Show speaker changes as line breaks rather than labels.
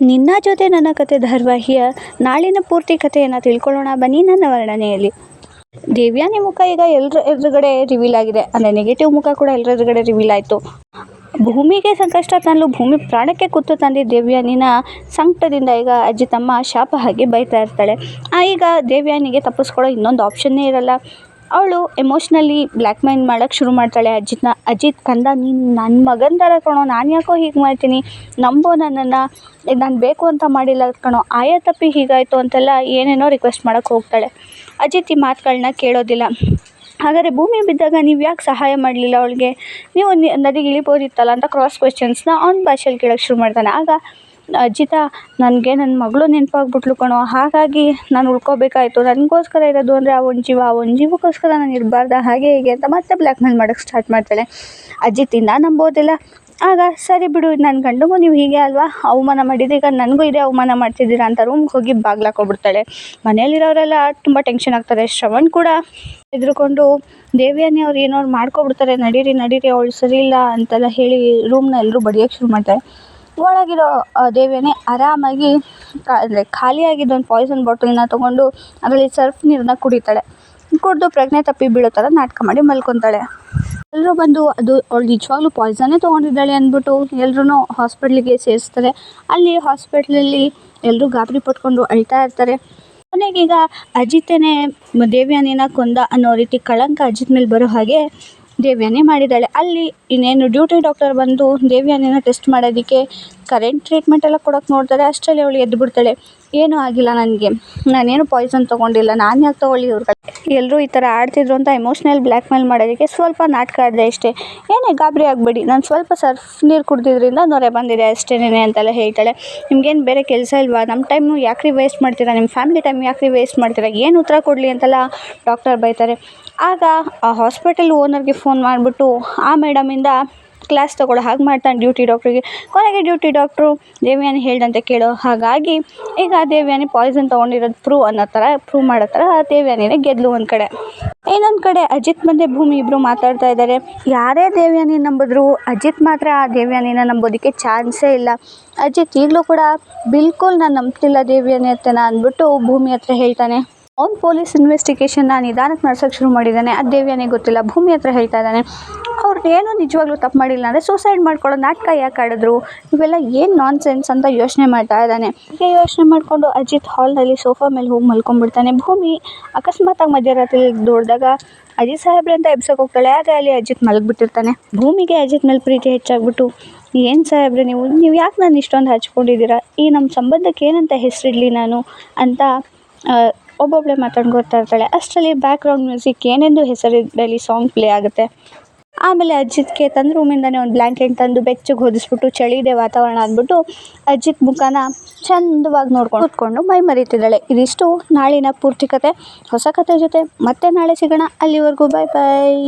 ನಿನ್ನ ಜೊತೆ ನನ್ನ ಕತೆ ಧಾರಾವಾಹಿಯ ನಾಳಿನ ಪೂರ್ತಿ ಕಥೆಯನ್ನು ತಿಳ್ಕೊಳ್ಳೋಣ ಬನ್ನಿ ನನ್ನ ವರ್ಣನೆಯಲ್ಲಿ. ದೇವ್ಯಾನಿ ಮುಖ ಈಗ ಎಲ್ಲರ ಎದುರುಗಡೆ ರಿವೀಲ್ ಆಗಿದೆ. ಅಂದರೆ ನೆಗೆಟಿವ್ ಮುಖ ಕೂಡ ಎಲ್ಲರ ಎದುರುಗಡೆ ರಿವೀಲ್ ಆಯಿತು. ಭೂಮಿಗೆ ಸಂಕಷ್ಟ ತನ್ನಲು ಭೂಮಿ ಪ್ರಾಣಕ್ಕೆ ಕೂತು ತಂದಿ ದೇವ್ಯಾನಿನ ಸಂಕಟದಿಂದ ಈಗ ಅಜ್ಜಿ ತಮ್ಮ ಶಾಪ ಹಾಕಿ ಬೈತಾ ಇರ್ತಾಳೆ. ಆ, ಈಗ ದೇವ್ಯಾನಿಗೆ ತಪ್ಪಿಸ್ಕೊಳ್ಳೋ ಇನ್ನೊಂದು ಆಪ್ಷನ್ನೇ ಇರಲ್ಲ. ಅವಳು ಎಮೋಷ್ನಲಿ ಬ್ಲ್ಯಾಕ್ ಮೈಲ್ ಮಾಡೋಕ್ಕೆ ಶುರು ಮಾಡ್ತಾಳೆ. ಅಜಿತ್ನ, ಅಜಿತ್, ಕಂದ, ನೀನು ನನ್ನ ಮಗನ ಥರ ಕಣೋ. ನಾನು ಯಾಕೋ ಹೀಗೆ ಮಾಡ್ತೀನಿ? ನಂಬೋ ನನ್ನನ್ನು. ನಾನು ಬೇಕು ಅಂತ ಮಾಡಿಲ್ಲ ಕಣೋ. ಆಯಾ ತಪ್ಪಿ ಹೀಗಾಯಿತು ಅಂತೆಲ್ಲ ಏನೇನೋ ರಿಕ್ವೆಸ್ಟ್ ಮಾಡೋಕ್ಕೆ ಹೋಗ್ತಾಳೆ. ಅಜಿತ್ ಈ ಮಾತುಗಳನ್ನ ಕೇಳೋದಿಲ್ಲ. ಹಾಗಾದರೆ ಭೂಮಿ ಬಿದ್ದಾಗ ನೀವು ಯಾಕೆ ಸಹಾಯ ಮಾಡಲಿಲ್ಲ ಅವಳಿಗೆ? ನೀವು ನದಿಗೆ ಇಳಿಬೋದಿತ್ತಲ್ಲ ಅಂತ ಕ್ರಾಸ್ ಕ್ವೆಶನ್ಸ್ನ ಅವ್ನ ಭಾಷೆಯಲ್ಲಿ ಕೇಳೋಕ್ಕೆ ಶುರು ಮಾಡ್ತಾನೆ. ಆಗ ಅಜಿತ, ನನಗೆ ನನ್ನ ಮಗಳು ನೆನಪಾಗ್ಬಿಟ್ಳು ಕಣೋ. ಹಾಗಾಗಿ ನಾನು ಉಳ್ಕೊಬೇಕಾಯಿತು. ನನಗೋಸ್ಕರ ಇರೋದು ಅಂದರೆ ಆ ಒಂದು ಜೀವ. ಆ ಒಂದು ಜೀವಕ್ಕೋಸ್ಕರ ನಾನು ಇರಬಾರ್ದ. ಹಾಗೆ ಹೀಗೆ ಅಂತ ಮತ್ತೆ ಬ್ಲ್ಯಾಕ್ ಮೇಲ್ ಮಾಡೋಕೆ ಸ್ಟಾರ್ಟ್ ಮಾಡ್ತಾಳೆ. ಅಜಿತಿಂದ ನಂಬೋದಿಲ್ಲ. ಆಗ, ಸರಿ ಬಿಡು ನನ್ನ ಗಂಡಗೂ ನೀವು ಹೀಗೆ ಅಲ್ವಾ? ಅವಮಾನ ಮಾಡಿದ್ರೆ ಈಗ ನನಗೂ ಇದೇ ಅವಮಾನ ಮಾಡ್ತಿದ್ದೀರಾ? ಅಂತ ರೂಮ್ಗೆ ಹೋಗಿ ಬಾಗ್ಲಾಕೊಬಿಡ್ತಾಳೆ ಮನೆಯಲ್ಲಿರೋರೆಲ್ಲ ತುಂಬ ಟೆನ್ಷನ್ ಆಗ್ತಾರೆ. ಶ್ರವಣ್ ಕೂಡ ಎದುರುಕೊಂಡು ದೇವಿಯನ್ನೇ ಅವ್ರು ಏನೋ ಮಾಡ್ಕೊಬಿಡ್ತಾರೆ. ನಡೀರಿ ನಡೀರಿ, ಅವಳು ಸರಿ ಇಲ್ಲ ಅಂತೆಲ್ಲ ಹೇಳಿ ರೂಮ್ನ ಎಲ್ಲರೂ ಬಡಿಯೋಕ್ಕೆ ಶುರು ಮಾಡ್ತಾರೆ. ಒಳಗಿರೋ ದೇವಿಯನ್ನೆ ಆರಾಮಾಗಿ ಅಂದರೆ ಖಾಲಿಯಾಗಿದ್ದ ಒಂದು ಪಾಯ್ಸನ್ ಬಾಟಲನ್ನ ತೊಗೊಂಡು ಅದರಲ್ಲಿ ಸರ್ಫ್ ನೀರನ್ನ ಕುಡಿತಾಳೆ. ಕುಡಿದು ಪ್ರಜ್ಞೆ ತಪ್ಪಿ ಬೀಳೋ ಥರ ನಾಟಕ ಮಾಡಿ ಮಲ್ಕೊತಾಳೆ. ಎಲ್ಲರೂ ಬಂದು ಅದು ಅವಳು ನಿಜವಾಗ್ಲೂ ಪಾಯ್ಸನ್ನೇ ತೊಗೊಂಡಿದ್ದಾಳೆ ಅಂದ್ಬಿಟ್ಟು ಎಲ್ರೂ ಹಾಸ್ಪಿಟ್ಲಿಗೆ ಸೇರಿಸ್ತಾರೆ. ಅಲ್ಲಿ ಹಾಸ್ಪಿಟ್ಲಲ್ಲಿ ಎಲ್ಲರೂ ಗಾಬರಿ ಪಟ್ಕೊಂಡು ಅಳ್ತಾ ಇರ್ತಾರೆ. ಕೊನೆಗೀಗ ಅಜಿತನೇ ದೇವ್ಯಾನಿನ ಕೊಂದ ಅನ್ನೋ ರೀತಿ ಕಳಂಕ ಅಜಿತ್ ಮೇಲೆ ಬರೋ ಹಾಗೆ ದೇವ್ಯಾನಿ ಮಾಡಿದ್ದಾಳೆ. ಅಲ್ಲಿ ಇನ್ನೇನು ಡ್ಯೂಟಿ ಡಾಕ್ಟರ್ ಬಂದು ದೇವ್ಯಾನಿನ ಟೆಸ್ಟ್ ಮಾಡೋದಕ್ಕೆ ಕರೆಂಟ್ ಟ್ರೀಟ್ಮೆಂಟ್ ಎಲ್ಲ ಕೊಡೋಕೆ ನೋಡ್ತಾರೆ, ಅಷ್ಟರಲ್ಲಿ ಅವಳು ಎದ್ದು ಬಿಡ್ತಾಳೆ. ಏನೂ ಆಗಿಲ್ಲ ನನಗೆ. ನಾನೇನು ಪಾಯ್ಸನ್ ತೊಗೊಂಡಿಲ್ಲ. ನಾನು ಯಾಕೆ ತೊಗೊಳ್ಳಿ ಇವ್ರ ಎಲ್ಲರೂ ಈ ಥರ ಆಡ್ತಿದ್ರು ಅಂತ ಎಮೋಷ್ನಲ್ ಬ್ಲ್ಯಾಕ್ ಮೇಲ್ ಮಾಡೋದಕ್ಕೆ ಸ್ವಲ್ಪ ನಾಟಕ ಆಡಿದೆ ಅಷ್ಟೇ. ಏನೇ ಗಾಬರಿ ಆಗಬೇಡಿ. ನಾನು ಸ್ವಲ್ಪ ಸರ್ಫ್ ನೀರು ಕುಡ್ದಿದ್ರಿಂದ ನೊರೆ ಬಂದಿದೆ ಅಷ್ಟೇನೇ ಅಂತೆಲ್ಲ ಹೇಳ್ತಾಳೆ. ನಿಮ್ಗೇನು ಬೇರೆ ಕೆಲಸ ಇಲ್ವಾ? ನಮ್ಮ ಟೈಮು ಯಾಕ್ರಿ ವೇಸ್ಟ್ ಮಾಡ್ತೀರಾ? ನಿಮ್ಮ ಫ್ಯಾಮಿಲಿ ಟೈಮ್ ಯಾಕ್ರಿ ವೇಸ್ಟ್ ಮಾಡ್ತೀರಾ? ಏನು ಉತ್ತರ ಕೊಡಲಿ ಅಂತೆಲ್ಲ ಡಾಕ್ಟರ್ ಬೈತಾರೆ. ಆಗ ಆ ಹಾಸ್ಪಿಟಲ್ ಓನರ್ಗೆ ಫೋನ್ ಮಾಡಿಬಿಟ್ಟು, ಆ ಮೇಡಮಿಂದ ಕ್ಲಾಸ್ ತಗೊಳ್ಳೋ ಹಾಗೆ ಮಾಡ್ತಾನೆ ಡ್ಯೂಟಿ ಡಾಕ್ಟ್ರಿಗೆ ಕೊನೆಗೆ ಡ್ಯೂಟಿ ಡಾಕ್ಟ್ರು ದೇವ್ಯಾನಿ ಹೇಳ್ದಂತೆ ಕೇಳೋ ಹಾಗಾಗಿ ಈಗ ದೇವ್ಯಾನಿ ಪಾಯ್ಸನ್ ತೊಗೊಂಡಿರೋದು ಪ್ರೂವ್ ಅನ್ನೋ ಥರ ಪ್ರೂವ್ ಮಾಡೋ ಥರ ದೇವ್ಯಾನಿನೇ ಗೆದ್ದಲು ಒಂದು ಕಡೆ. ಇನ್ನೊಂದು ಕಡೆ ಅಜಿತ್ ಮತ್ತು ಭೂಮಿ ಇಬ್ಬರು ಮಾತಾಡ್ತಾ ಇದ್ದಾರೆ ಯಾರೇ ದೇವ್ಯಾನಿ ನಂಬಿದ್ರು ಅಜಿತ್ ಮಾತ್ರ ಆ ದೇವ್ಯಾನಿನ ನಂಬೋದಕ್ಕೆ ಚಾನ್ಸೇ ಇಲ್ಲ. ಅಜಿತ್ ಈಗಲೂ ಕೂಡ, ಬಿಲ್ಕುಲ್ ನಾನು ನಂಬ್ತಿಲ್ಲ ದೇವ್ಯಾನಿ ಅಂತ ಅಂದ್ಬಿಟ್ಟು ಭೂಮಿ ಹತ್ರ ಹೇಳ್ತಾನೆ. ಅವ್ನು ಪೊಲೀಸ್ ಇನ್ವೆಸ್ಟಿಗೇಷನ್ನ ನಿಧಾನಕ್ಕೆ ನಡ್ಸೋಕ್ಕೆ ಶುರು ಮಾಡಿದ್ದಾನೆ. ಅದು ದೇವ್ಯಾನಿಗೆ ಗೊತ್ತಿಲ್ಲ. ಭೂಮಿ ಹತ್ರ ಹೇಳ್ತಾ ಇದ್ದಾನೆ. ಅವ್ರು ಏನೋ ನಿಜವಾಗ್ಲೂ ತಪ್ಪು ಮಾಡಿಲ್ಲ ಅಂದರೆ ಸೂಸೈಡ್ ಮಾಡ್ಕೊಳ್ಳೋ ನಾಟಕ ಯಾಕೆ ಆಡಿದ್ರು? ಇವೆಲ್ಲ ಏನು ನಾನ್ ಸೆನ್ಸ್ ಅಂತ ಯೋಚನೆ ಮಾಡ್ತಾ ಇದ್ದಾನೆ. ಹೀಗೆ ಯೋಚನೆ ಮಾಡಿಕೊಂಡು ಅಜಿತ್ ಹಾಲ್ನಲ್ಲಿ ಸೋಫಾ ಮೇಲೆ ಹೋಗಿ ಮಲ್ಕೊಂಡ್ಬಿಡ್ತಾನೆ. ಭೂಮಿ ಅಕಸ್ಮಾತಾಗಿ ಮಧ್ಯರಾತ್ರಿ ದೊಡ್ದಾಗ ಅಜಿತ್ ಸಾಹೇಬ್ರೆ ಅಂತ ಎಬ್ಸೋಕೆ ಹೋಗ್ತಾಳೆ. ಆದರೆ ಅಲ್ಲಿ ಅಜಿತ್ ಮಲಗಿಬಿಟ್ಟಿರ್ತಾನೆ. ಭೂಮಿಗೆ ಅಜಿತ್ ಮೇಲೆ ಪ್ರೀತಿ ಹೆಚ್ಚಾಗ್ಬಿಟ್ಟು, ಏನು ಸಾಹೇಬ್ರೆ ನೀವು? ನೀವು ಯಾಕೆ ನಾನು ಇಷ್ಟೊಂದು ಹಚ್ಕೊಂಡಿದ್ದೀರಾ? ಈ ನಮ್ಮ ಸಂಬಂಧಕ್ಕೆ ಏನಂತ ಹೆಸರಿಡಲಿ ನಾನು? ಅಂತ ಒಬ್ಬೊಬ್ಬಳೆ ಮಾತಾಡ್ಕೊತಾ ಇರ್ತಾಳೆ ಅಷ್ಟರಲ್ಲಿ ಬ್ಯಾಕ್ಗ್ರೌಂಡ್ ಮ್ಯೂಸಿಕ್ ಏನೆಂದು ಹೆಸರಿದ್ದಲ್ಲಿ ಸಾಂಗ್ ಪ್ಲೇ ಆಗುತ್ತೆ. ಆಮೇಲೆ ಅಜಿತ್ಗೆ ತಂದು ರೂಮಿಂದನೇ ಒಂದು ಬ್ಲ್ಯಾಂಕೆಟ್ ತಂದು ಬೆಚ್ಚಗೆ ಹೊದಿಸ್ಬಿಟ್ಟು ಚಳಿ ಇದೆ ವಾತಾವರಣ ಅಂದ್ಬಿಟ್ಟು ಅಜಿತ್ ಮುಖನ ಚಂದವಾಗಿ ನೋಡ್ಕೊಂಡು ಕೂತ್ಕೊಂಡು ಮೈ ಮರೀತಿದ್ದಾಳೆ. ಇದಿಷ್ಟು ನಾಳಿನ ಪೂರ್ತಿ ಕತೆ. ಹೊಸ ಕತೆ ಜೊತೆ ಮತ್ತೆ ನಾಳೆ ಸಿಗೋಣ. ಅಲ್ಲಿವರೆಗೂ ಬಾಯ್ ಬಾಯ್